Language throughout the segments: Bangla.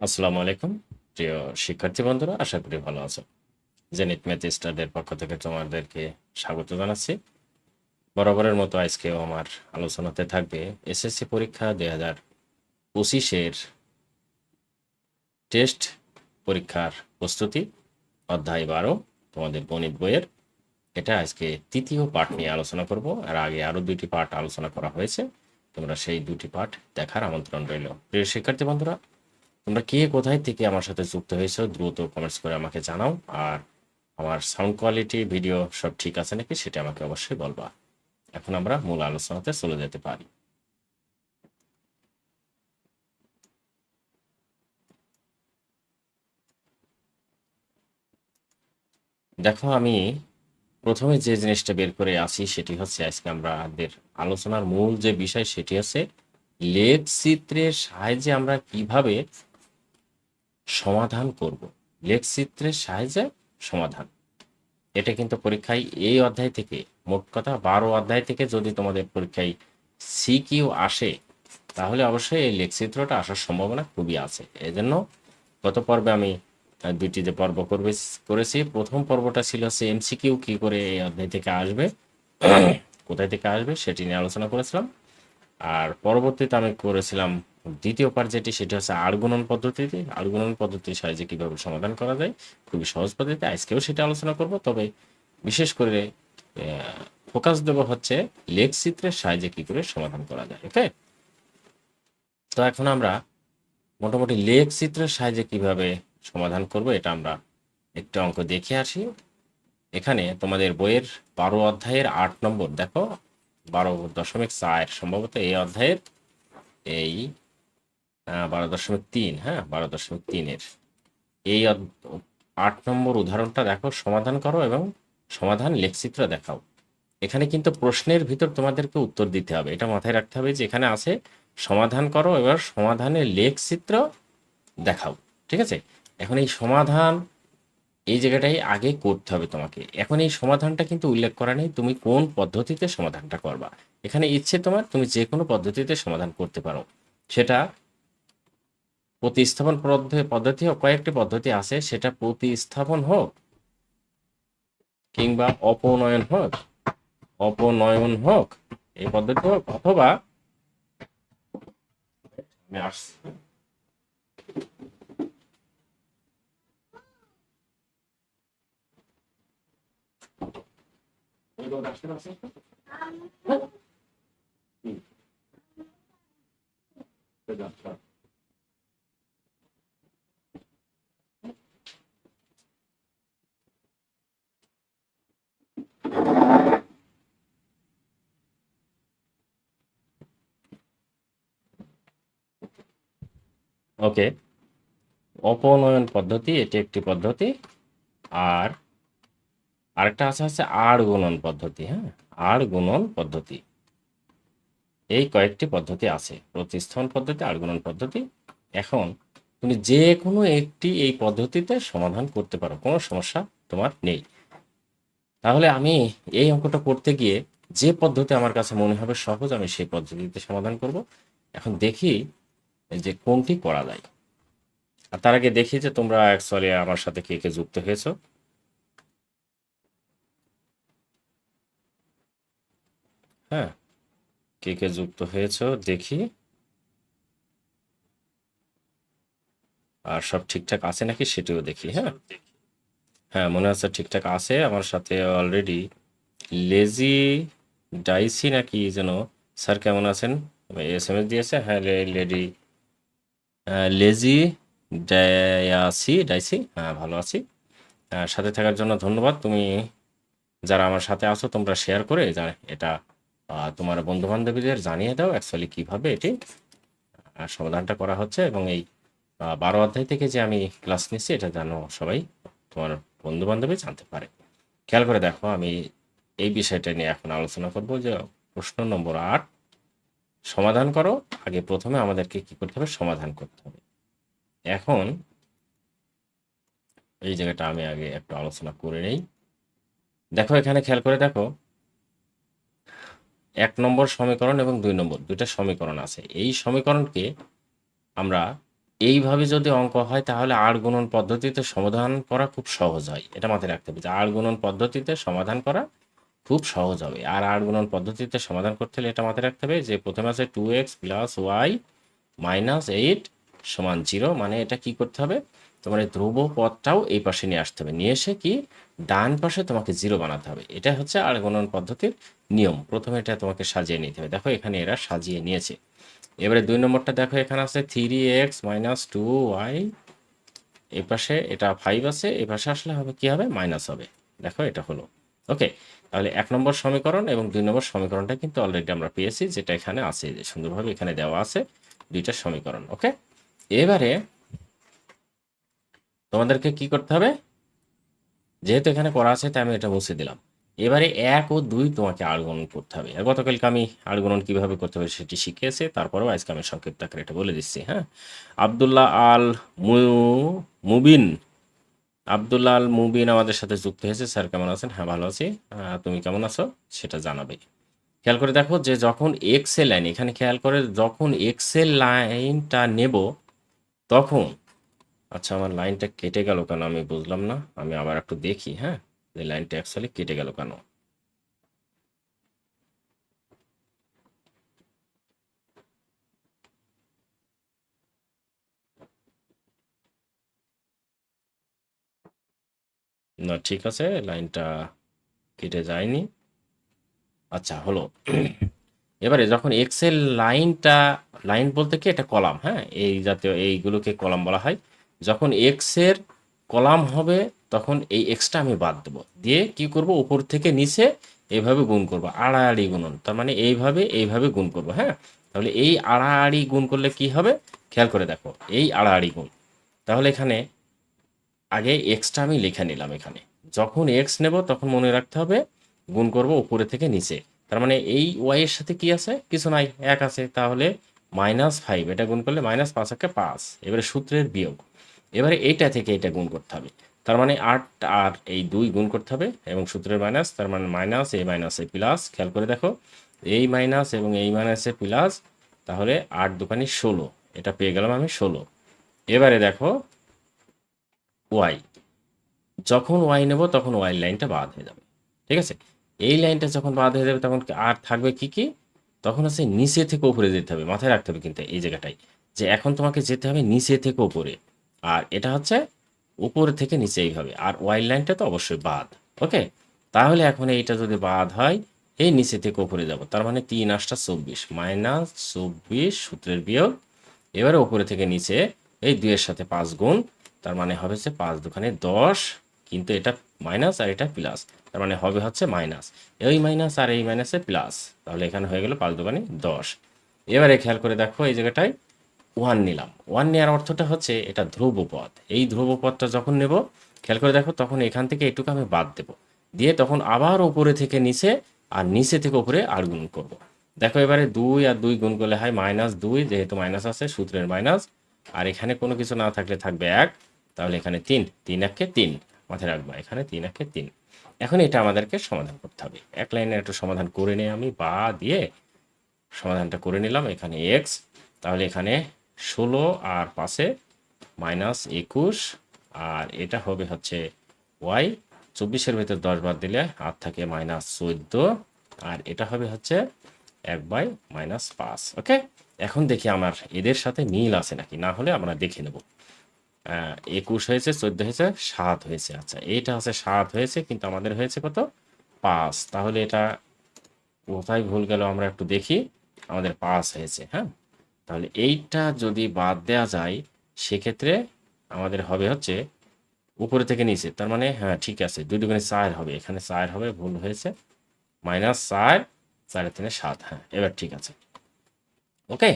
আসসালামু আলাইকুম, প্রিয় শিক্ষার্থী বন্ধুরা, আশা করি ভালো আছো। জেনিত ম্যাথ স্টাডের পক্ষ থেকে তোমাদেরকে স্বাগত জানাচ্ছি। বরাবরের মতো আজকেও আমার আলোচনাতে থাকবে এসএসসি পরীক্ষা দুই হাজার পঁচিশের টেস্ট পরীক্ষার প্রস্তুতি, অধ্যায় বারো, তোমাদের গণিত বইয়ের। এটা আজকে তৃতীয় পাঠ নিয়ে আলোচনা করব আর আগে আরও দুটি পাঠ আলোচনা করা হয়েছে। তোমরা সেই দুটি পাঠ দেখার আমন্ত্রণ রইল। প্রিয় শিক্ষার্থী বন্ধুরা তোমরা কে কোথায় থেকে আমার সাথে যুক্ত হয়েছো, দ্রুত কমেন্টস করে আমাকে জানাও। আর আমার সাউন্ড কোয়ালিটি ভিডিও সব ঠিক আছে নাকি সেটা আমাকে অবশ্যই বলবা। এখন আমরা মূল আলোচনাতে চলে যেতে পারি। দেখো, আমি প্রথমে যে জিনিসটা বের করে আসি সেটি হচ্ছে, আজকে আমাদের আলোচনার মূল যে বিষয় সেটি হচ্ছে লেখ চিত্রের সাহায্যে আমরা কীভাবে সমাধান করব। লেখচিত্রের সাহায্যে সমাধান। এটা কিন্তু পরীক্ষায় এই অধ্যায় থেকে, মোট কথা বারো অধ্যায় থেকে যদি তোমাদের পরীক্ষায় সিকিউ আসে, তাহলে অবশ্যই এই লেখচিত্রটা আসার সম্ভাবনা খুবই আছে। এজন্য গত পর্বে আমি দুইটি যে পর্ব করবে, করেছি, প্রথম পর্বটা ছিল সে হচ্ছে এমসিকিউ কি করে এই অধ্যায় থেকে আসবে, কোথায় থেকে আসবে সেটি নিয়ে আলোচনা করেছিলাম। আর পরবর্তীতে আমি করেছিলাম দ্বিতীয় পার্ট যেটি, সেটি হচ্ছে আড়গুণন পদ্ধতিতে আড়গুণন পদ্ধতির সাহায্যে কীভাবে সমাধান করা যায়, খুবই সহজ পদ্ধতিতে আজকেও সেটা আলোচনা করব, তবে বিশেষ করে ফোকাস দেব হচ্ছে লেখ চিত্রের সাহায্যে কী করে সমাধান করা যায় ওকে তো এখন আমরা মোটামুটি লেখ চিত্রের সাহায্যে কীভাবে সমাধান করব, এটা আমরা একটু অঙ্ক দেখে আসি। এখানে তোমাদের বইয়ের বারো অধ্যায়ের আট নম্বর, দেখো, বারো দশমিক চার, সম্ভবত এই অধ্যায়ের এই বারো দশমিক তিন হ্যাঁ বারো দশমিক তিনের। এই আট নম্বর উদাহরণটা দেখো, সমাধান করো এবং সমাধান লেখচিত্র দেখাও। এখানে কিন্তু প্রশ্নের ভিতর তোমাদেরকে উত্তর দিতে হবে। এটা মাথায় রাখতে হবে যে এখানে আছে, সমাধান করো, এবার সমাধানের লেখচিত্র দেখাও, ঠিক আছে? এখন এই সমাধান, এই জায়গাটাই আগে করতে হবে তোমাকে। এখন এই সমাধানটা কিন্তু উল্লেখ করা নেই, তুমি কোন পদ্ধতিতে সমাধানটা করবা। এখানে ইচ্ছে তোমার, তুমি যে কোনো পদ্ধতিতে সমাধান করতে পারো। সেটা প্রতিস্থাপন পদ্ধতি পদ্ধতি হোক কয়েকটি পদ্ধতি আছে সেটা প্রতিস্থাপন হোক কিংবা অপনয়ন হোক অপনয়ন হোক এই পদ্ধতি হোক অথবা আমি আসছি। ওকে। অপনয়ন পদ্ধতি, এটি একটি পদ্ধতি। আর আরেকটা আছে হচ্ছে আড় গুণন পদ্ধতি হ্যাঁ? আড় গুণন পদ্ধতি। এই কয়েকটি পদ্ধতি আছে। প্রতিস্থাপন পদ্ধতি আড় গুণন পদ্ধতি। এখন তুমি যে কোনো একটি এই পদ্ধতিতে সমাধান করতে পারো, কোনো সমস্যা তোমার নেই। তাহলে আমি এই অঙ্কটা করতে গিয়ে যে পদ্ধতি আমার কাছে মনে হবে সহজ, আমি সেই পদ্ধতিতে সমাধান করব। এখন দেখি যে কোনটি করা যায়। আর তার আগে দেখি যে তোমরা অ্যাকচুয়ালি আমার সাথে কে কে যুক্ত হয়েছো। হ্যাঁ কে কে যুক্ত হয়েছো দেখি। আর সব ঠিকঠাক আছে নাকি সেটিও দেখি হ্যাঁ। হ্যাঁ মনে হচ্ছে ঠিকঠাক আছে আমার সাথে অলরেডি লেজি ডাইসি নাকি যেন স্যার কেমন আছেন? এস এম এস দিয়েছে হ্যাঁ লেডি লেজি, ডায়াসি, ডাইসি হ্যাঁ ভালো আছি। সাথে থাকার জন্য ধন্যবাদ। তুমি যারা আমার সাথে আছো, তোমরা শেয়ার করে যা- এটা তোমার বন্ধু বান্ধবীদের জানিয়ে দাও অ্যাকচুয়ালি কীভাবে এটি সমাধানটা করা হচ্ছে। এবং এই বারো অধ্যায় থেকে যে আমি ক্লাস নিচ্ছি, এটা জানো সবাই তোমার বন্ধু বান্ধবী জানতে পারে। খেয়াল করে দেখো, আমি এই বিষয়টা নিয়ে এখন আলোচনা করব যে প্রশ্ন নম্বর আট সমাধান করো, আগে প্রথমে আমাদেরকে কি করতে হবে? সমাধান করতে হবে। এখন এই জায়গাটা আমি আগে একটু আলোচনা করে নেই। দেখো, এখানে খেয়াল করে দেখো, এক নম্বর সমীকরণ এবং দুই নম্বর, দুইটা সমীকরণ আছে। এই সমীকরণকে আমরা এইভাবে যদি অঙ্ক হয়, তাহলে আট গুণন পদ্ধতিতে সমাধান করা খুব সহজ হয়। এটা মাথায় রাখতে হবে যে আট গুণন পদ্ধতিতে সমাধান করা খুব সহজ হবে। আর আট গুণন পদ্ধতিতে সমাধান করতে হলে এটা মাথায় রাখতে হবে যে প্রথমে আছে two X plus Y minus eight সমান জিরো মানে এটা কি করতে হবে? তোমার এই ধ্রুব পদটাও এই পাশে নিয়ে আসতে হবে। নিয়ে এসে কি? ডান পাশে তোমাকে জিরো বানাতে হবে। এটা হচ্ছে আর গণন পদ্ধতির নিয়ম। প্রথমে এটা তোমাকে সাজিয়ে নিতে হবে। দেখো এখানে এরা সাজিয়ে নিয়েছে। এবারে দুই নম্বরটা দেখো, এখানে আছে three X minus two Y এই পাশে এটা ফাইভ আছে এই পাশে আসলে হবে কি হবে? মাইনাস হবে। দেখো এটা হলো। ওকে তাহলে এক নম্বর সমীকরণ এবং দুই নম্বর সমীকরণটা কিন্তু অলরেডি আমরা পেয়েছি, যেটা এখানে আছে, যে সুন্দরভাবে এখানে দেওয়া আছে দুইটা সমীকরণ ওকে এবারে তোমাদেরকে কি করতে হবে? যেহেতু এখানে করা আছে, তাই আমি এটা মুছে দিলাম। এবারে এক ও দুই তোমাকে আড়গণন করতে হবে। আর গতকালকে আমি আড়গণন কীভাবে করতে হবে সেটি শিখিয়েছি, তারপরেও আজকে আমি সংক্ষিপ্ত আকারে এটা বলে দিচ্ছি হ্যাঁ? আবদুল্লাহ আল মুবিন আবদুল্লাহ আল মুবিন আমাদের সাথে যুক্ত হয়েছে। স্যার, কেমন আছেন? হ্যাঁ ভালো আছি। তুমি কেমন আছো? সেটা জানাবে। খেয়াল করে দেখো যে যখন এক্সেল লাইন এখানে খেয়াল করে যখন এক্সেল লাইনটা নেব, তখন আচ্ছা আমার লাইনটা কেটে গেল কেন? আমি বুঝলাম না। আমি আবার একটু দেখি হ্যাঁ? যে লাইনটা অ্যাকচুয়ালি কেটে গেল কেন? না, ঠিক আছে, লাইনটা কেটে যায়নি। আচ্ছা হলো। এবারে যখন এক্সেল লাইনটা, লাইন বলতে কি? এটা কলাম হ্যাঁ? এই জাতীয়, এইগুলোকে কলাম বলা হয়। যখন এক্সের কলাম হবে, তখন এই এক্সটা আমি বাদ দেবো। দিয়ে কি করব? উপর থেকে নিচে এইভাবে গুণ করব, আড়াআড়ি গুণন। তার মানে এইভাবে এইভাবে গুণ করব হ্যাঁ? তাহলে এই আড়াআড়ি গুণ করলে কি হবে? খেয়াল করে দেখো, এই আড়াআড়ি গুণ। তাহলে এখানে আগে এক্সটা আমি লিখে নিলাম এখানে। যখন এক্স নেব তখন মনে রাখতে হবে গুণ করব উপরে থেকে নিচে। তার মানে এই ওয়াই এর সাথে কি আছে? কিছু নাই, এক আছে। তাহলে মাইনাস ফাইভ এটা গুণ করলে মাইনাস পাঁচ একে পাঁচ। এবারে সূত্রের বিয়োগ। এবারে এইটা থেকে এটা গুণ করতে হবে। তার মানে আট আর এই দুই গুণ করতে হবে এবং সূত্রের মাইনাস তার মানে মাইনাস এই মাইনাস এ প্লাস খেয়াল করে দেখো, এই মাইনাস এবং এই মাইনাসে প্লাস তাহলে আট দোকানি ষোলো। এটা পেয়ে গেলাম আমি ষোলো। এবারে দেখো ওয়াই যখন ওয়াই নেব, তখন ওয়াই লাইনটা বাদ হয়ে যাবে। ঠিক আছে? এই লাইনটা যখন বাদ হয়ে যাবে, তখন আর থাকবে কি কি? তখন আছে নিচে থেকে উপরে যেতে হবে, মাথায় রাখতে হবে কিন্তু এই জায়গাটাই যে এখন তোমাকে যেতে হবে নিচে থেকে উপরে। আর এটা হচ্ছে উপরে থেকে নিচে এইভাবে। আর ওয়াই লাইনটা তো অবশ্যই বাদ। ওকে? তাহলে এখন এইটা যদি বাদ হয়, এই নিচে থেকে উপরে যাব। তার মানে তিন আটটা চব্বিশ। মাইনাস চব্বিশ, সূত্রের বিয়োগ। এবারে উপরে থেকে নিচে এই দুইয়ের সাথে পাঁচ গুণ। তার মানে হবে হচ্ছে পাঁচ দোকানে দশ, কিন্তু এটা মাইনাস আর এটা প্লাস তার মানে হবে হচ্ছে মাইনাস। এই মাইনাস আর এই মাইনাসে প্লাস তাহলে এখানে হয়ে গেল পাঁচ দোকানে দশ। এবারে খেয়াল করে দেখো এই জায়গাটায় ওয়ান নিলাম। ওয়ান নেওয়ার অর্থটা হচ্ছে এটা ধ্রুব পদ এই ধ্রুব পদটা যখন নেব, খেয়াল করে দেখো তখন এখান থেকে এটুকু আমি বাদ দেব। দিয়ে তখন আবার উপরে থেকে নিচে আর নিচে থেকে উপরে আর গুণ করব। দেখো এবারে দুই আর দুই গুণ করলে হয় মাইনাস দুই, যেহেতু মাইনাস আছে, সূত্রের মাইনাস। আর এখানে কোনো কিছু না থাকলে থাকবে এক। তাহলে এখানে তিন তিন একে তিন মাথায় রাখবা, এখানে তিন একে তিন। এখন এটা আমাদেরকে সমাধান করতে হবে। এক লাইনে একটু সমাধান করে নিয়ে আমি বা দিয়ে সমাধানটা করে নিলাম, এখানে এক্স তাহলে এখানে ষোলো আর পাশে মাইনাস একুশ, আর এটা হবে হচ্ছে ওয়াই চব্বিশের ভেতর দশ বাদ দিলে আর থাকে মাইনাস চোদ্দ, আর এটা হবে হচ্ছে এক বাই মাইনাস পাঁচ, ওকে? এখন দেখি আমার এদের সাথে মিল আছে নাকি? না হলে আমরা দেখে নেব। একুশ হয়েছে, চোদ্দ হয়েছে, সাত হয়েছে। আচ্ছা এইটা হচ্ছে সাত হয়েছে, কিন্তু আমাদের হয়েছে কত? পাঁচ। তাহলে এটা কোথায় ভুল গেল আমরা একটু দেখি। আমাদের পাঁচ হয়েছে হ্যাঁ? তাহলে এইটা যদি বাদ দেওয়া যায়, সেক্ষেত্রে আমাদের হবে হচ্ছে উপরে থেকে নিচে। তার মানে হ্যাঁ ঠিক আছে, দুই দুগুণে চার হবে। এখানে চার হবে, ভুল হয়েছে। মাইনাস চার চারের তিনে সাত হ্যাঁ এবার ঠিক আছে। ওকে?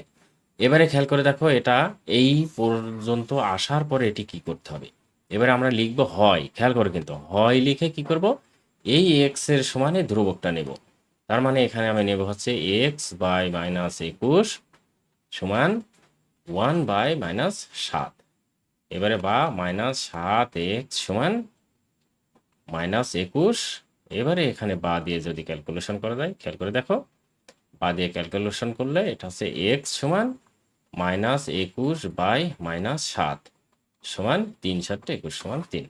এবারে খেয়াল করে দেখো, এটা এই পর্যন্ত আসার পরে এটি কি করতে হবে? এবারে আমরা লিখব হয়, খেয়াল করে কিন্তু, হয় লিখে কি করব? এই এক্সের সমানে ধ্রুবকটা নেব। তার মানে এখানে আমি নেব হচ্ছে এক্স বাই মাইনাস একুশ সমান ওয়ান বাই মাইনাস সাত। এবারে বা মাইনাস সাত এক্স সমান মাইনাস একুশ। এবারে এখানে বা দিয়ে যদি ক্যালকুলেশন করা যায়, খেয়াল করে দেখো, বা দিয়ে ক্যালকুলেশন করলে এটা হচ্ছে এক্স সমান মাইনাস একুশ বাই মাইনাস সাত সমান তিন সাতটা একুশ সমান তিন।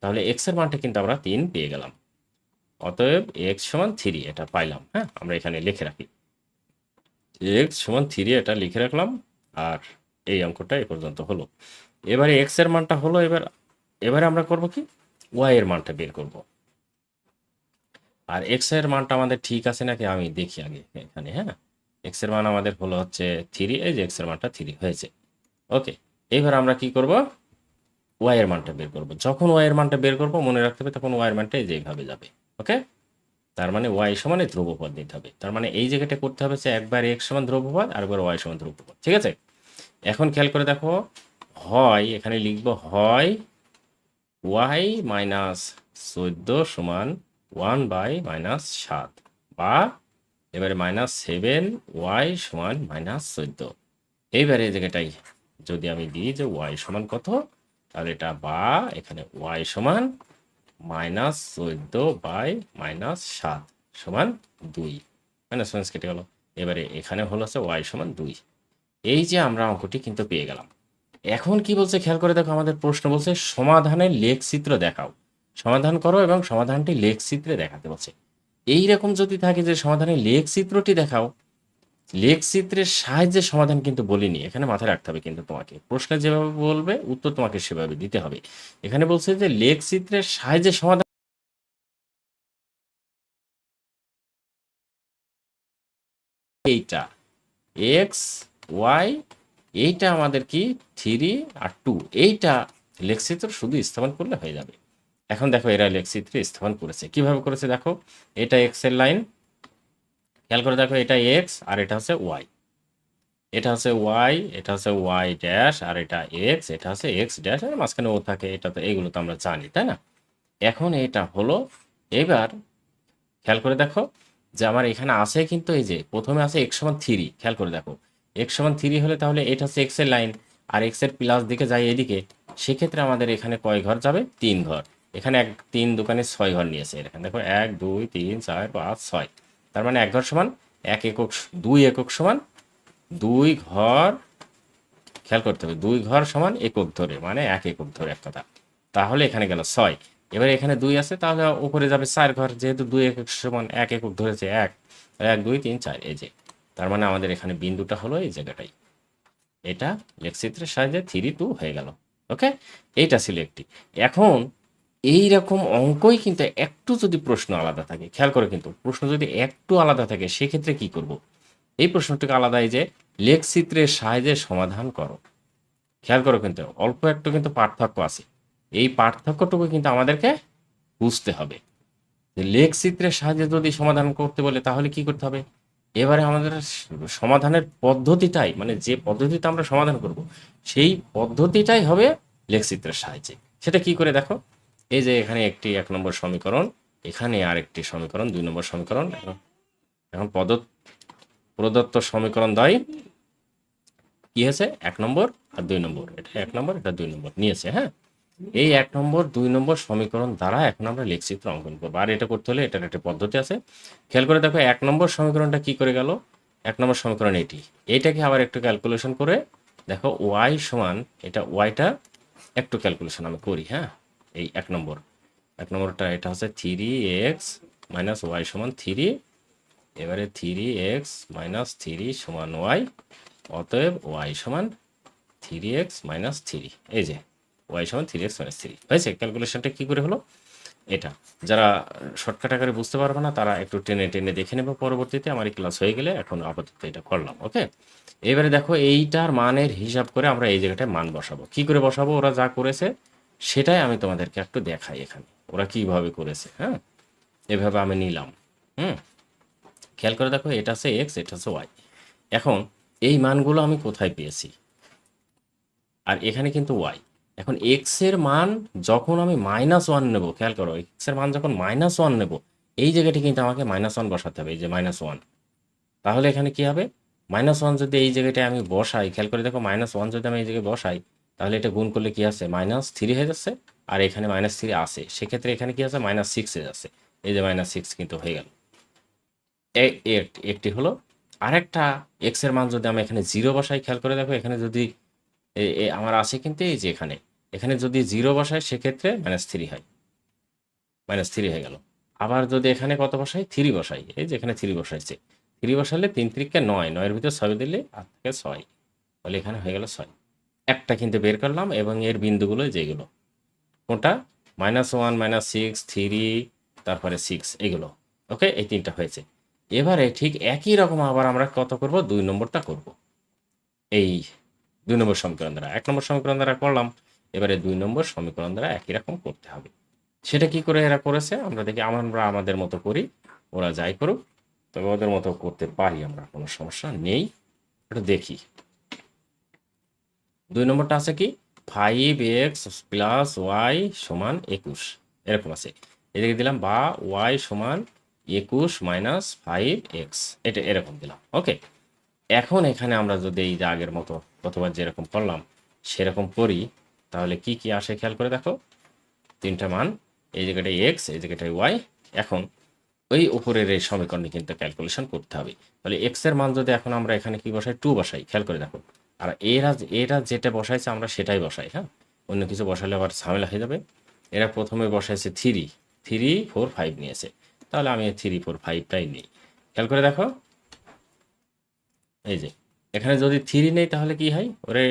তাহলে এক্সের মানটা কিন্তু আমরা তিন পেয়ে গেলাম। অতএব এক্স সমান থ্রি এটা পাইলাম হ্যাঁ? আমরা এখানে লিখে রাখি। এক্স সমান থ্রি এটা লিখে রাখলাম আর এই অঙ্কটা এ পর্যন্ত হলো। এবারে এক্সের মানটা হলো, এবার, এবারে আমরা করব কি? ওয়াই এর মানটা বের করব। আর এক্সের মানটা আমাদের ঠিক আছে নাকি? আমি দেখি আগে এখানে হ্যাঁ? এক্সের মান আমাদের হলো হচ্ছে থ্রি এই যে এক্সের মানটা থ্রি হয়েছে। ওকে এবার আমরা কি করব? ওয়াই এর মানটা বের করব। যখন ওয়াই এর মানটা বের করব, মনে রাখতে হবে তখন ওয়াই এর মানটা এই যে এইভাবে যাবে। ওকে তার মানে ওয়াই সমানে ধ্রুবপদ নিতে হবে। তার মানে এই জায়গাটা করতে হবে যে একবার এক্স সমান ধ্রুবপদ, আর একবার ওয়াই সমান ধ্রুবপদ। ঠিক আছে? এখন খেয়াল করে দেখো, হয়, এখানে লিখব হয় ওয়াই মাইনাস চোদ্দ সমান ওয়ান বাই মাইনাস সাত বা এবারে মাইনাস সেভেন ওয়াই সমান মাইনাস চোদ্দ। এইবারে এই জায়গাটাই যদি আমি দিই যে ওয়াই সমান কত, তাহলে এটা বা এখানে ওয়াই সমান মাইনাস চোদ্দ বাই মাইনাস সাত সমান দুই। মাইনাস মাইনাস কেটে গেল। এবারে এখানে হলো হচ্ছে ওয়াই সমান দুই। এই যে আমরা অঙ্কটি কিন্তু পেয়ে গেলাম। এখন কি বলছে? খেয়াল করে দেখো, আমাদের প্রশ্ন বলছে, সমাধানের লেখচিত্র দেখাও। সমাধান করো এবং সমাধানটি লেখচিত্রে দেখাতে বলছে। এই রকম যদি থাকে যে সমাধানের লেখচিত্রটি দেখাও, লেখ চিত্রের সাহায্যে সমাধান কিন্তু বলিনি। এখানে মাথায় রাখতে হবে কিন্তু তোমাকে। প্রশ্নে যেভাবে বলবে, উত্তর তোমাকে সেভাবে দিতে হবে। এখানে বলছে যে লেখ চিত্রের সাহায্যে সমাধান এইটা। এক্স, ওয়াই, এইটা আমাদের কি? থ্রি আর টু। এইটা লেখচিত্র শুধু স্থাপন করলে হয়ে যাবে। এখন দেখো এরা লেখচিত্রে স্থাপন করেছে। কীভাবে করেছে দেখো? এটা এক্সের লাইন খেয়াল করে দেখো, এটা এক্স আর এটা হচ্ছে ওয়াই এটা হচ্ছে ওয়াই এটা হচ্ছে ওয়াই ড্যাশ আর এটা এক্স এটা হচ্ছে এক্স ড্যাশ আর মাঝখানে ও থাকে, এটা তো এইগুলো তো আমরা জানি, তাই না? এখন এটা হলো, এবার খেয়াল করে দেখো যে আমার এখানে আছে কিন্তু এই যে, প্রথমে আছে এক্স সমান থ্রি খেয়াল করে দেখো। এক্স সমান থ্রি হলে তাহলে এটা হচ্ছে এক্সের লাইন আর এক্সের প্লাস দিকে যায় এদিকে, সেক্ষেত্রে আমাদের এখানে কয় ঘর যাবে? তিন ঘর। এখানে এক তিন দোকানে ছয় ঘর নিয়েছে এখানে। দেখো এক, দুই, তিন, চার, পাঁচ, ছয়। তার মানে এক ঘর সমান এক একক, দুই একক সমান দুই ঘর, খেয়াল করতে হবে, দুই ঘর সমান একক ধরে মানে এক একক ধরে এক কথা। তাহলে এখানে গেল ছয়। এবার এখানে দুই আছে, তাহলে উপরে যাবে চার ঘর, যেহেতু দুই একক সমান এক একক ধরেছে এক এক, দুই, তিন, চার, এই যে। তার মানে আমাদের এখানে বিন্দুটা হলো এই জায়গাটাই। এটা লেখচিত্রের সাহায্যে থ্রি টু হয়ে গেল। ওকে? এইটা ছিল একটি এখন এই রকম অঙ্কই কিন্তু একটু যদি প্রশ্ন আলাদা থাকে, খেয়াল করে কিন্তু প্রশ্ন যদি একটু আলাদা থাকে, সেক্ষেত্রে কি করব? এই প্রশ্নটিকে আলাদা যে লেখচিত্রের সাহায্যে সমাধান করো। খেয়াল করো কিন্তু অল্প একটু কিন্তু পার্থক্য আছে। এই পার্থক্যটুকু কিন্তু আমাদেরকে বুঝতে হবে। লেখচিত্রের সাহায্যে যদি সমাধান করতে বলে, তাহলে কি করতে হবে? এবারে আমাদের সমাধানের পদ্ধতিটাই মানে যে পদ্ধতিতে আমরা সমাধান করব, সেই পদ্ধতিটাই হবে লেখচিত্রের সাহায্যে। সেটা কি করে দেখো? এই যে এখানে একটি এক নম্বর সমীকরণ, এখানে আরেকটি সমীকরণ, দুই নম্বর সমীকরণ, এখন- এখন পদ প্রদত্ত সমীকরণ দ্বয় কি হয়েছে? এক নম্বর আর দুই নম্বর, এটা এক নম্বর, এটা দুই নম্বর, নিয়েছে হ্যাঁ? এই এক নম্বর, দুই নম্বর সমীকরণ দ্বারা এখন আমরা লেখচিত্র অঙ্কন করব। আর এটা করতে হলে এটার একটা পদ্ধতি আছে। খেয়াল করে দেখো, এক নম্বর সমীকরণটা কি করে গেল? এক নম্বর সমীকরণ এটি। এইটাকে আবার একটু ক্যালকুলেশন করে দেখো ওয়াই সমান, এটা ওয়াইটা একটু ক্যালকুলেশন আমি করি হ্যাঁ? এই এক নম্বর। এক নম্বরটা এটা হচ্ছে থ্রি এক্স মাইনাস ওয়াই সমান থ্রি। এবারে থ্রি এক্স মাইনাস থ্রি সমান ওয়াই, অতএব ওয়াই সমান থ্রি এক্স মাইনাস থ্রি। এই যে, ওয়াই সমান থ্রি এক্স মাইনাস থ্রি। হয়েছে? ক্যালকুলেশনটা কী করে হলো? এটা। যারা শর্টকাট আকারে বুঝতে পারবে না, তারা একটু টেনে টেনে দেখে নেবে পরবর্তীতে। আমার এই ক্লাস হয়ে গেলে এখন আপাতত এটা করলাম, ওকে? এবারে দেখো, এইটার মানের হিসাব করে আমরা এই জায়গাটায় মান বসাবো। কি করে বসাবো? ওরা যা করেছে সেটাই আমি তোমাদেরকে একটু দেখাই এখানে। ওরা কীভাবে করেছে হ্যাঁ? এভাবে আমি নিলাম, হুম? খেয়াল করে দেখো, এটা হচ্ছে এক্স এটা হচ্ছে ওয়াই এখন, এই মানগুলো আমি কোথায় পেয়েছি? আর এখানে কিন্তু ওয়াই এখন এক্সের মান যখন আমি মাইনাস ওয়ান নেব, খেয়াল করো এক্সের মান যখন মাইনাস ওয়ান নেব, এই জায়গাটি কিন্তু আমাকে মাইনাস ওয়ান বসাতে হবে, এই যে মাইনাস ওয়ান তাহলে এখানে কি হবে? মাইনাস ওয়ান যদি এই জায়গাটায় আমি বসাই, খেয়াল করে দেখো মাইনাস ওয়ান যদি আমি এই জায়গায় বসাই তাহলে এটা গুণ করলে কি আছে? মাইনাস থ্রি হয়ে যাচ্ছে, আর এখানে মাইনাস থ্রি আসে সেক্ষেত্রে এখানে কি আছে? মাইনাস সিক্স হয়ে যাচ্ছে। এই যে মাইনাস সিক্স কিন্তু হয়ে গেল। একটি হলো, আরেকটা এক্সের মান যদি আমি এখানে জিরো বসাই, খেয়াল করে দেখো, এখানে যদি আমার আছে কিন্তু এই যে এখানে। এখানে যদি জিরো বসাই, সেক্ষেত্রে মাইনাস থ্রি হয়। মাইনাস থ্রি হয়ে গেল। আবার যদি এখানে কত বসাই? থ্রি বসাই। এই যে এখানে থ্রি বসাইছে। থ্রি বসালে তিন তিরিকে নয়। নয়ের ভিতরে ছয় দিলে আট থেকে ছয়। তাহলে এখানে হয়ে গেল ছয়। একটা কিন্তু বের করলাম এবং এর বিন্দুগুলো যেগুলো কোনটা? Minus one, minus six, three, তারপরে সিক্স, এগুলো। ওকে? এই তিনটা হয়েছে। এবারে ঠিক একই রকম আবার আমরা কত করব? দুই নম্বরটা করব। এই দুই নম্বর সমীকরণ দ্বারা। এক নম্বর সমীকরণ দ্বারা করলাম। এবারে দুই নম্বর সমীকরণ দ্বারা একই রকম করতে হবে। সেটা কি করে এরা করেছে? আমরা দেখি, আমরা আমাদের মতো করি। ওরা যাই করুক। তবে ওদের মতো করতে পারি আমরা। কোনো সমস্যা নেই। এটা দেখি। দুই নম্বরটা আছে কি? ফাইভ এক্স প্লাস ওয়াই সমান একুশ। এরকম আছে। এদিকে দিলাম বা ওয়াই সমান একুশ মাইনাস ফাইভ এক্স এটা এরকম দিলাম। ওকে এখন এখানে আমরা যদি এই যে আগের মতো গতবার যেরকম করলাম, সেরকম করি, তাহলে কি কি আসে খেয়াল করে দেখো? তিনটা মান, এই জায়গাটায় এক্স এই জায়গাটায় ওয়াই এখন ওই উপরের এই সমীকরণে কিন্তু ক্যালকুলেশন করতে হবে। তাহলে এক্সের মান যদি এখন আমরা এখানে কি বসাই? টু বসাই, খেয়াল করে দেখো। আর এরা এরা যেটা বসাইছে আমরা সেটাই বসাই হ্যাঁ? অন্য কিছু বসালে আবার ঝামেলা হয়ে যাবে। এরা প্রথমে বসাইছে থ্রি থ্রি ফোর ফাইভ নিয়েছে। তাহলে আমি থ্রি ফোর ফাইভটাই নিই। খেয়াল করে দেখো। এই যে, এখানে যদি থ্রি নেই তাহলে কি হয়? ওরে,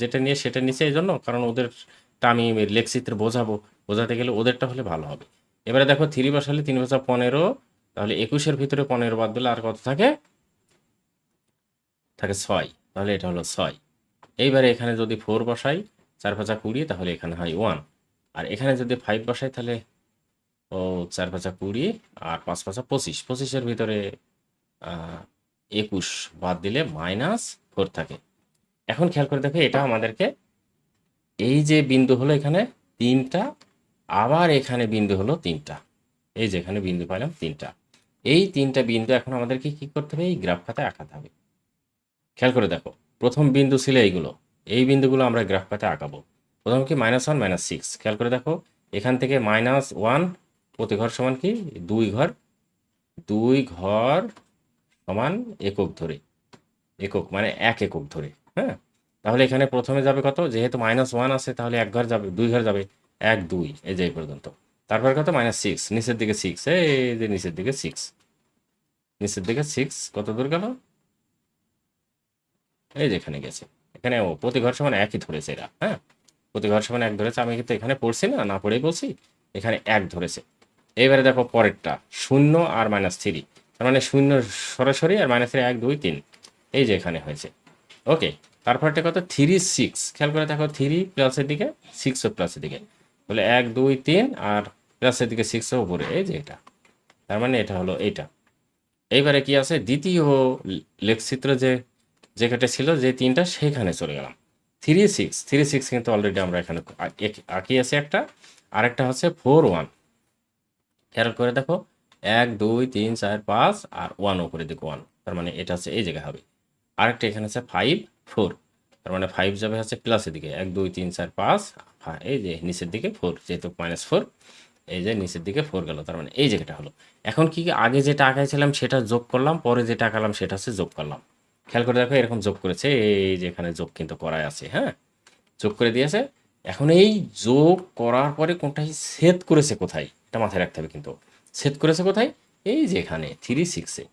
যেটা নিয়ে সেটা নিচে এই জন্য, কারণ ওদেরটা আমি লেখচিত্রে বোঝাবো। বোঝাতে গেলে ওদেরটা হলে ভালো হবে। এবারে দেখো থ্রি বসালে তিন বছর পনেরো, তাহলে একুশের ভিতরে পনেরো বাদ দিলে আর কত থাকে? থাকে ছয়। তাহলে এটা হলো ছয়। এইবারে এখানে যদি ফোর বসাই, চার পাঁচা কুড়ি, তাহলে এখানে হয় ওয়ান আর এখানে যদি ফাইভ বসাই, তাহলে ও চার পাঁচা কুড়ি আর পাঁচ পাঁচা পঁচিশ। পঁচিশের ভিতরে একুশ বাদ দিলে মাইনাস ফোর থাকে। এখন খেয়াল করে দেখো, এটা আমাদেরকে এই যে বিন্দু হলো এখানে তিনটা, আবার এখানে বিন্দু হলো তিনটা। এই যে এখানে বিন্দু পাইলাম তিনটা। এই তিনটা বিন্দু এখন আমাদেরকে কি করতে হবে? এই গ্রাফ খাতায় আঁকাতে হবে। খেয়াল করে দেখো, প্রথম বিন্দু ছিল এইগুলো। এই বিন্দুগুলো আমরা গ্রাফ খাতায় আঁকাবো। প্রথম কি? মাইনাস ওয়ান মাইনাস সিক্স খেয়াল করে দেখো, এখান থেকে মাইনাস ওয়ান প্রতি ঘর সমান কি? দুই ঘর দুই ঘর সমান একক ধরে। একক মানে এক একক ধরে হ্যাঁ? তাহলে এখানে প্রথমে যাবে কত? যেহেতু মাইনাস ওয়ান আছে, তাহলে এক ঘর যাবে, দুই ঘর যাবে, এক, দুই, এই যে পর্যন্ত। তারপর কত? মাইনাস সিক্স নিচের দিকে সিক্স এই যে নিচের দিকে সিক্স নিচের দিকে সিক্স কত দূর গেল? এই যে এখানে গেছে। এখানে ও প্রতি ঘর সমান একই ধরেছে এরা হ্যাঁ? প্রতি ঘর সমান এক ধরেছে, আমি কিন্তু এখানে পড়ছি না না পড়েই বলছি, এখানে এক ধরেছে। এবারে দেখো পরেরটা, শূন্য আর মাইনাস থ্রি তার মানে শূন্য সরাসরি আর মাইনাস থ্রি এক, দুই, তিন, এই যে এখানে হয়েছে। ওকে তারপরটা কত? থ্রি সিক্স খেয়াল করে দেখো থ্রি প্লাসের দিকে সিক্সও প্লাসের দিকে বলে এক, দুই, তিন আর প্লাসের দিকে সিক্সও উপরে, এই যে এটা। তার মানে এটা হলো এইটা। এইবারে কি আছে? দ্বিতীয় লেখচিত্র যে যেখানে ছিল যে তিনটা সেখানে চলে গেলাম। থ্রি সিক্স থ্রি সিক্স কিন্তু অলরেডি আমরা এখানে আঁকি আছে একটা, আরেকটা হচ্ছে ফোর ওয়ান খেয়াল করে দেখো, এক, দুই, তিন, চার, পাঁচ আর ওয়ান উপরে দিকে ওয়ান তার মানে এটা হচ্ছে এই জায়গায় হবে। আরেকটা এখানে আছে ফাইভ ফোর তার মানে ফাইভ যাবে হচ্ছে প্লাসের দিকে। এক, দুই, তিন, চার, পাঁচ এই যে নিচের দিকে ফোর যেহেতু মাইনাস ফোর এই যে নিচের দিকে ফোর গেল। তার মানে এই জায়গাটা হলো। এখন কি আগে যেটা আঁকাইছিলাম সেটা যোগ করলাম, পরে যেটা আঁকালাম সেটা হচ্ছে যোগ করলাম। খেয়াল করে দেখো এরকম যোগ করেছে, এই যে এখানে যোগ কিন্তু করাই আছে হ্যাঁ? যোগ করে দিয়েছে। এখন এই যোগ করার পরে কোনটাই ছেদ করেছে কোথায়? এটা মাথায় রাখতে হবে কিন্তু। ছেদ করেছে কোথায়? এই যে এখানে থ্রি সিক্সে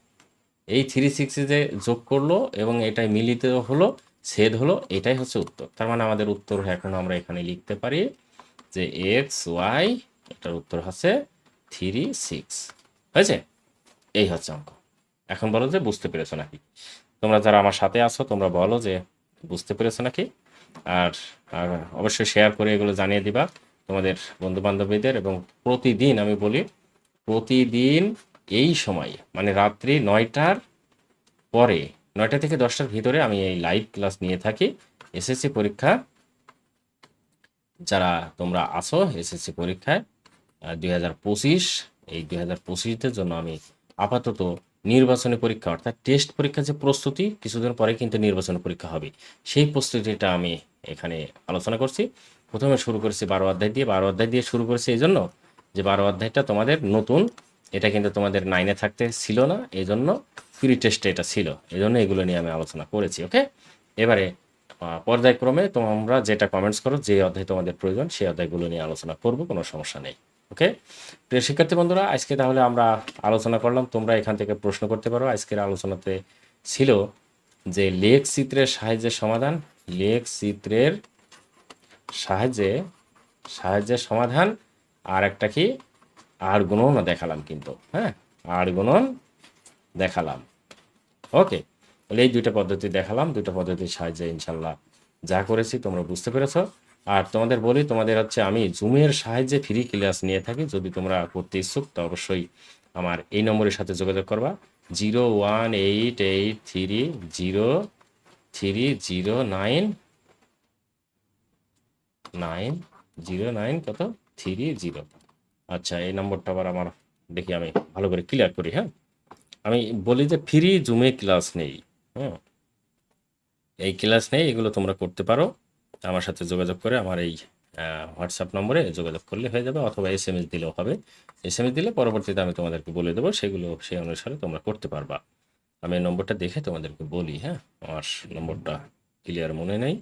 এই থ্রি সিক্সে যে যোগ করল এবং এটাই মিলিত হলো, ছেদ হলো, এটাই হচ্ছে উত্তর। তার মানে আমাদের উত্তর এখন আমরা এখানে লিখতে পারি যে এক্স ওয়াই এটার উত্তর হচ্ছে থ্রি সিক্স হয়েছে? এই হচ্ছে অঙ্ক। এখন বলো যে বুঝতে পেরেছ নাকি? তোমরা যারা আমার সাথে আছো, তোমরা বলো যে বুঝতে পেরেছ নাকি? আর অবশ্যই শেয়ার করে এগুলো জানিয়ে দিবা তোমাদের বন্ধু বান্ধবীদের এবং প্রতিদিন আমি বলি, প্রতিদিন এই সময় মানে রাত্রি নয়টার পরে, নয়টা থেকে দশটার ভিতরে আমি এই লাইভ ক্লাস নিয়ে থাকি এসএসসি পরীক্ষা। যারা তোমরা আসো এসএসসি পরীক্ষায় দুই এই দুই হাজার জন্য আমি আপাতত নির্বাচনী পরীক্ষা, অর্থাৎ টেস্ট পরীক্ষার যে প্রস্তুতি, কিছুদিন পরে কিন্তু নির্বাচনী পরীক্ষা হবে। সেই প্রস্তুতিটা আমি এখানে আলোচনা করছি। প্রথমে শুরু করেছি বারো অধ্যায় দিয়ে। বারো অধ্যায় দিয়ে শুরু করেছি এই জন্য যে বারো অধ্যায়টা তোমাদের নতুন। এটা কিন্তু তোমাদের নাইনে থাকতে ছিল না এই জন্য প্রি টেস্টে এটা ছিল। এই জন্য এগুলো নিয়ে আমি আলোচনা করেছি ওকে এবারে পর্যায়ক্রমে তোমরা যেটা কমেন্টস করো, যে অধ্যায় তোমাদের প্রয়োজন, সেই অধ্যায়গুলো নিয়ে আলোচনা করব, কোনো সমস্যা নেই। ওকে? প্রিয় শিক্ষার্থী বন্ধুরা, আজকে তাহলে আমরা আলোচনা করলাম, তোমরা এখান থেকে প্রশ্ন করতে পারো। আজকের আলোচনাতে ছিল যে লেখ চিত্রের সাহায্যে সমাধান, লেখ চিত্রের সাহায্যে সাহায্যের সমাধান, আর একটা কি? আর গুণনও দেখালাম কিন্তু হ্যাঁ? আর গুণন দেখালাম। ওকে, তাহলে এই দুইটা পদ্ধতি দেখালাম, দুইটা পদ্ধতির সাহায্যে ইনশাল্লাহ যা করেছি তোমরা বুঝতে পেরেছ। আর তোমাদের বলি, তোমাদের হচ্ছে আমি জুমের সাহায্যে ফ্রি ক্লাস নিয়ে থাকি। যদি তোমরা করতে ইচ্ছুক, তো অবশ্যই আমার এই নম্বরের সাথে যোগাযোগ করবা। Zero one eight eight three zero three zero nine nine zero nine কত? Three zero. আচ্ছা এই নম্বরটা আবার আমার দেখি আমি ভালো করে ক্লিয়ার করি হ্যাঁ? আমি বলি যে ফ্রি জুমে ক্লাস নেই হ্যাঁ? এই ক্লাস নেই, এগুলো তোমরা করতে পারো। আমার সাথে যোগাযোগ করে আমার এই হোয়াটসঅ্যাপ নম্বরে যোগাযোগ করলে হয়ে যাবে অথবা এস এম এস দিলেও হবে। এস এম এস দিলে পরবর্তীতে আমি তোমাদেরকে বলে দেবো, সেগুলো সেই অনুসারে তোমরা করতে পারবা। আমি এই নম্বরটা দেখে তোমাদেরকে বলি হ্যাঁ? আমার নম্বরটা ক্লিয়ার মনে নেই।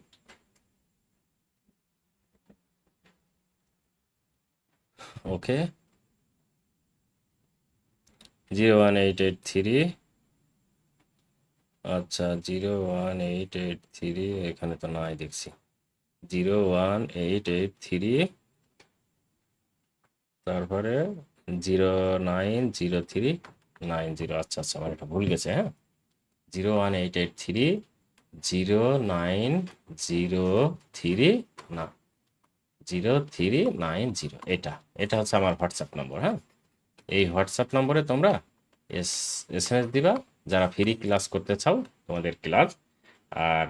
Okay. Zero one eight eight three. আচ্ছা zero one eight eight three, এখানে তো নাই দেখছি। Zero one eight eight three তারপরে zero nine zero three nine zero আচ্ছা আচ্ছা আমার এটা ভুল গেছে হ্যাঁ? Zero one eight eight three zero nine zero three না জিরো থ্রি নাইন জিরো এটা এটা হচ্ছে আমার হোয়াটসঅ্যাপ নম্বর হ্যাঁ? এই হোয়াটসঅ্যাপ নম্বরে তোমরা এস এস এম এস দিবা, যারা ফ্রি ক্লাস করতে চাও, তোমাদের ক্লাস আর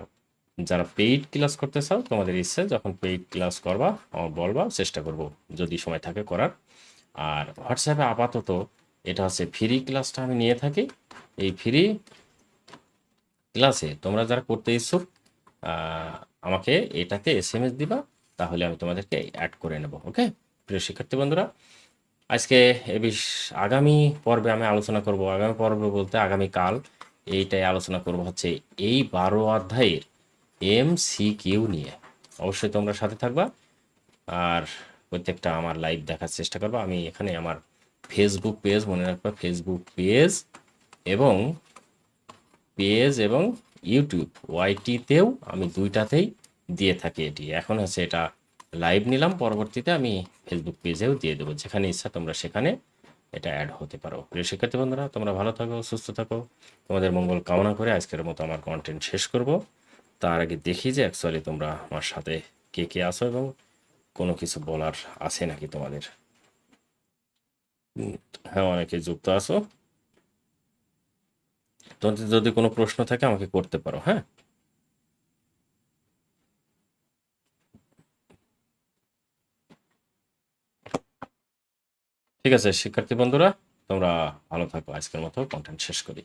যারা পেইড ক্লাস করতে চাও, তোমাদের ইচ্ছে যখন পেইড ক্লাস করবা বলবা, চেষ্টা করব যদি সময় থাকে করার। আর হোয়াটসঅ্যাপে আপাতত এটা হচ্ছে ফ্রি ক্লাসটা আমি নিয়ে থাকি। এই ফ্রি ক্লাসে তোমরা যারা করতে ইচ্ছুক আমাকে এটাতে এস এম এস দিবা, তাহলে আমি তোমাদেরকে অ্যাড করে নেব ওকে প্রিয় শিক্ষার্থী বন্ধুরা, আজকে এ বিষ আগামী পর্বে আমি আলোচনা করব। আগামী পর্বে বলতে আগামী কাল এইটাই আলোচনা করব হচ্ছে এই বারো অধ্যায়ের এম সি কিউ নিয়ে। অবশ্যই তোমরা সাথে থাকবা আর প্রত্যেকটা আমার লাইভ দেখার চেষ্টা করব। আমি এখানে আমার ফেসবুক পেজ মনে রাখবা ফেসবুক পেজ এবং পেজ এবং ইউটিউব ওয়াইটিতেও আমি দুইটাতেই দিয়ে থাকি এটি। এখন হচ্ছে এটা লাইভ নিলাম, পরবর্তীতে আমি ফেসবুক পেজেও দিয়ে দেবো। যেখানে ইচ্ছা তোমরা সেখানে এটা অ্যাড হতে পারো। প্রিয় শিক্ষার্থী বন্ধুরা, তোমরা ভালো থাকো, সুস্থ থাকো। তোমাদের মঙ্গল কামনা করে আজকের মতো আমার কন্টেন্ট শেষ করব। তার আগে দেখি যে অ্যাকচুয়ালি তোমরা আমার সাথে কে কে আসো এবং কোনো কিছু বলার আছে নাকি তোমাদের? হ্যাঁ অনেকে যুক্ত আছো। তোমাদের যদি কোনো প্রশ্ন থাকে আমাকে করতে পারো হ্যাঁ? ঠিক আছে, শিক্ষার্থী বন্ধুরা, তোমরা ভালো থাকো, আজকের মতো কন্টেন্ট শেষ করি।